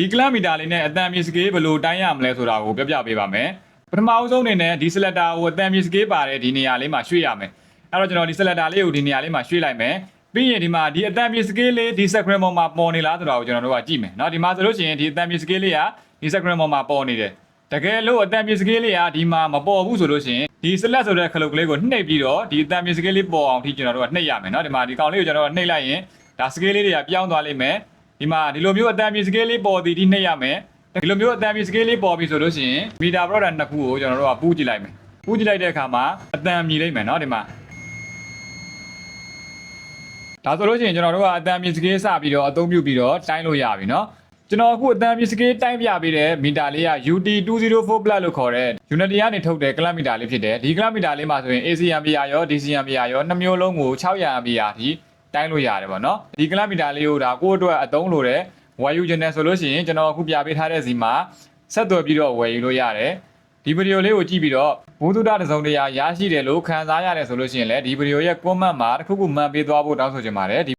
ဒီကလမီတာလေးနဲ့အတန်မြေစကေးဘယ်လိုတိုင်းရမလဲဆိုတာကိုပြပြပေးပါမယ်ပထမအဆုံးအနေနဲ့ဒီ selector ကိုအတန်မြေစကေးပါတဲ့ဒီနေရာလေးမှာရွှေ့ရမယ်အဲ့တော့ကျွန်တော်ဒီ selector လေးကိုဒီနေရာလေးမှာရွှေ့လိုက်မယ်ပြီးရင်ဒီမှာဒီအတန်မြေစကေးလေးဒီ screen ပေါ်မှာပေါ်နေလားဆိုတာကိုကျွန်တော်တို့ကကြည့်မယ်เนาะဒီမှာဆိုလို့ရှိရင်ဒီအတန်မြေစကေးလေးကဒီ screen ပေါ်မှာပေါ်နေတယ်တကယ်လို့အတန်မြေစကေးလေးကဒီမှာမပေါ်ဘူးဆိုလို့ရှိရင်ဒီ select ဆိုတဲ့ခလုတ်ကလေးကိုနှိပ်ပြီးတော့ဒီအတန်မြေစကေးလေးပေါ်အောင်ထိကျွန်တော်တို့ကနှိပ်ရမယ်เนาะဒီမှာဒီကောင်လေးကိုကျွန်တော်တို့ကနှိပ်လိုက်ရင်ဒါစကေးလေးတွေကပြောင်းသွားလိမ့်မယ် ဒီမှာဒီလိုမျိုးအတန်မြေစကေးလေးပေါ်သည်ဒီနှိပ်ရမယ်ဒီလိုမျိုးအတန်မြေစကေးလေးပေါ်ပြီဆိုလို့ရှိရင်မီတာပရော့ဒါနှစ်ခုကိုကျွန်တော်တို့ကပူးကြည့်လိုက်မယ်ပူးကြည့်လိုက်တဲ့အခါမှာအတန်မြည်လိုက်မယ်เนาะဒီမှာဒါဆိုလို့ရှိရင်ကျွန်တော်တို့ကအတန်မြေစကေးစပြီးတော့အသုံးပြုပြီးတော့တိုင်းလို့ရပြီเนาะကျွန်တော်အခုအတန်မြေစကေးတိုင်းပြပေးတဲ့မီတာလေးက UT204 Plus လို့ခေါ်တဲ့ Unity ကနေထုတ်တဲ့ကလပ်မီတာလေးဖြစ်တယ်ဒီကလပ်မီတာလေးမှာဆိုရင် AC ampere ရော DC ampere ရောနှစ်မျိုးလုံးကို600 ampere အထိ တိုင်းလို့ရတယ်ပေါ့နော်ဒီကလပ်မီတာလေးကိုဒါကိုယ့်အတွက်အသုံးလို့တဲ့ဝယ်ယူခြင်းနဲ့ဆိုလို့ရှိရင်ကျွန်တော်အခုပြပေးထားတဲ့စီမှာဆက်သွယ်ပြီးတော့ဝယ်ယူလို့ရတယ်ဒီဗီဒီယိုလေးကိုကြည့်ပြီးတော့ဘုသူဒ္ဓတစ်စုံတရာရရှိတယ်လို့ခံစားရတယ်ဆိုလို့ရှိရင်လည်းဒီဗီဒီယိုရဲ့ comment မှာတစ်ခုခုမှန်ပေးသွားဖို့တောင်းဆိုချင်ပါတယ်ဒီ